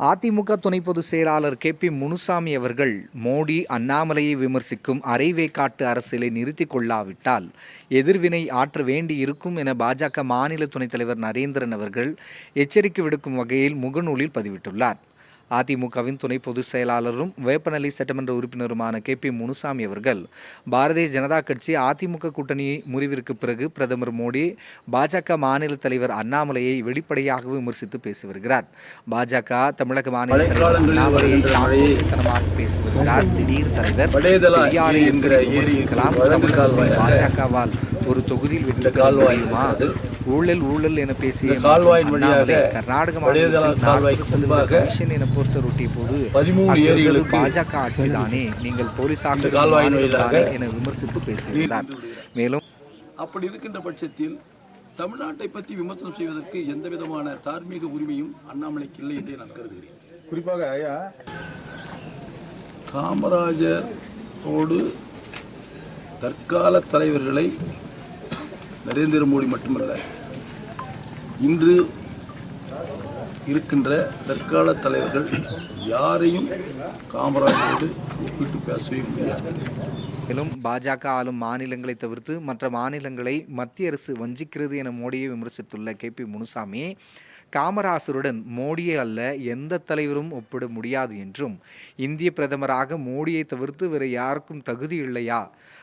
அதிமுக துணை பொதுச் செயலாளர் கே பி முனுசாமி அவர்கள் மோடி அண்ணாமலையை விமர்சிக்கும் அரைவேக்காட்டு அரசியலை நிறுத்திக் கொள்ளாவிட்டால் எதிர்வினை ஆற்ற வேண்டி இருக்கும் என பாஜக மாநில துணைத் தலைவர் நரேந்திரன் அவர்கள் எச்சரிக்கை விடுக்கும் வகையில் முகநூலில் பதிவிட்டுள்ளார். அதிமுகவின் துணை பொதுச் செயலாளரும் வேப்பநல்லி சட்டமன்ற உறுப்பினருமான கே பி முனுசாமி அவர்கள். பாரதிய ஜனதா கட்சி அதிமுக கூட்டணி முறிவிற்கு பிறகு பிரதமர் மோடி பாஜக மாநில தலைவர் அண்ணாமலையை வெளிப்படையாக விமர்சித்து பேசி வருகிறார். பாஜக தமிழக மாநில தலைவர் பேசி வருகிறார். திடீர் தலைவர் பாஜகவால் ஒரு தொகுதியில் வெற்றி இந்த ஊழல் ஊழல் என பேசிய கால்வாயின் வழியாக கர்நாடக கால்வாய்க்கு முன்பாக என போஸ்டர் ஒட்டிய போது பதிமூணு ஏரிகளுக்கு பாஜக ஆட்சிதானே நீங்கள் போலீசாக கால்வாயின் வழியாக என விமர்சித்து பேசியிருந்தார். மேலும் அப்படி இருக்கின்ற பட்சத்தில் தமிழ்நாட்டை பற்றி விமர்சனம் செய்வதற்கு எந்த விதமான தார்மீக உரிமையும் அண்ணாமலைக்கு இல்லை என்று நான் கருதுகிறேன். குறிப்பாக ஐயா காமராஜரோடு தற்கால தலைவர்களை நரேந்திர மோடி மட்டுமல்ல இன்று இருக்கின்ற தற்கால தலைவர்கள் யாரையும் காமராஜரோடு ஒப்பிட்டு பேசவே முடியாது. மேலும் பாஜக ஆளும் மாநிலங்களை தவிர்த்து மற்ற மாநிலங்களை மத்திய அரசு வஞ்சிக்கிறது என மோடியை விமர்சித்துள்ள கே பி முனுசாமி காமராசருடன் மோடியே அல்ல எந்த தலைவரும் ஒப்பிட முடியாது என்றும் இந்திய பிரதமராக மோடியை தவிர்த்து வேறு யாருக்கும் தகுதி இல்லையா?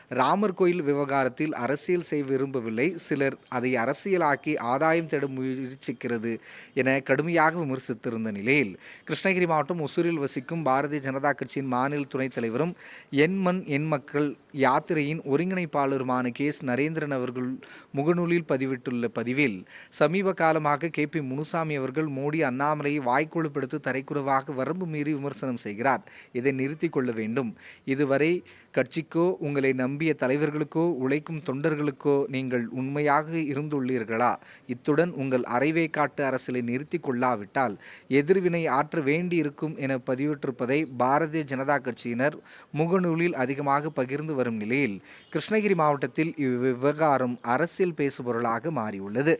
ராமர் கோயில் விவகாரத்தில் அரசியல் செய்ய விரும்பவில்லை சிலர் அதை அரசியலாக்கி ஆதாயம் தேட முயற்சிக்கிறது என கடுமையாக விமர்சித்திருந்த நிலையில் கிருஷ்ணகிரி மாவட்டம் ஒசூரில் வசிக்கும் பாரதிய ஜனதா கட்சியின் மாநில துணைத் தலைவரும் என் மண் என் மக்கள் யாத்திரையின் ஒருங்கிணைப்பாளருமான கேஸ் நரேந்திரன் அவர்கள் முகநூலில் பதிவிட்டுள்ள பதிவில் சமீப காலமாக கே பி முனுசாமி அவர்கள் மோடி அண்ணாமலையை வாய்க்கொழுப்படுத்தி தரைக்குறவாக வரம்பு மீறி விமர்சனம் செய்கிறார். இதை நிறுத்தி கொள்ள வேண்டும். இதுவரை கட்சிக்கோ உங்களை நம்பிய தலைவர்களுக்கோ உழைக்கும் தொண்டர்களுக்கோ நீங்கள் உண்மையாக இருந்துள்ளீர்களா? இத்துடன் உங்கள் அரைவேக்காட்டு அரசியலை நிறுத்தி கொள்ளாவிட்டால் எதிர்வினை ஆற்ற வேண்டியிருக்கும் என பதிவிட்டிருப்பதை பாரதிய ஜனதா கட்சியினர் முகநூலில் அதிகமாக பகிர்ந்து வரும் நிலையில் கிருஷ்ணகிரி மாவட்டத்தில் இவ்விவகாரம் அரசியல் பேசுபொருளாக மாறியுள்ளது.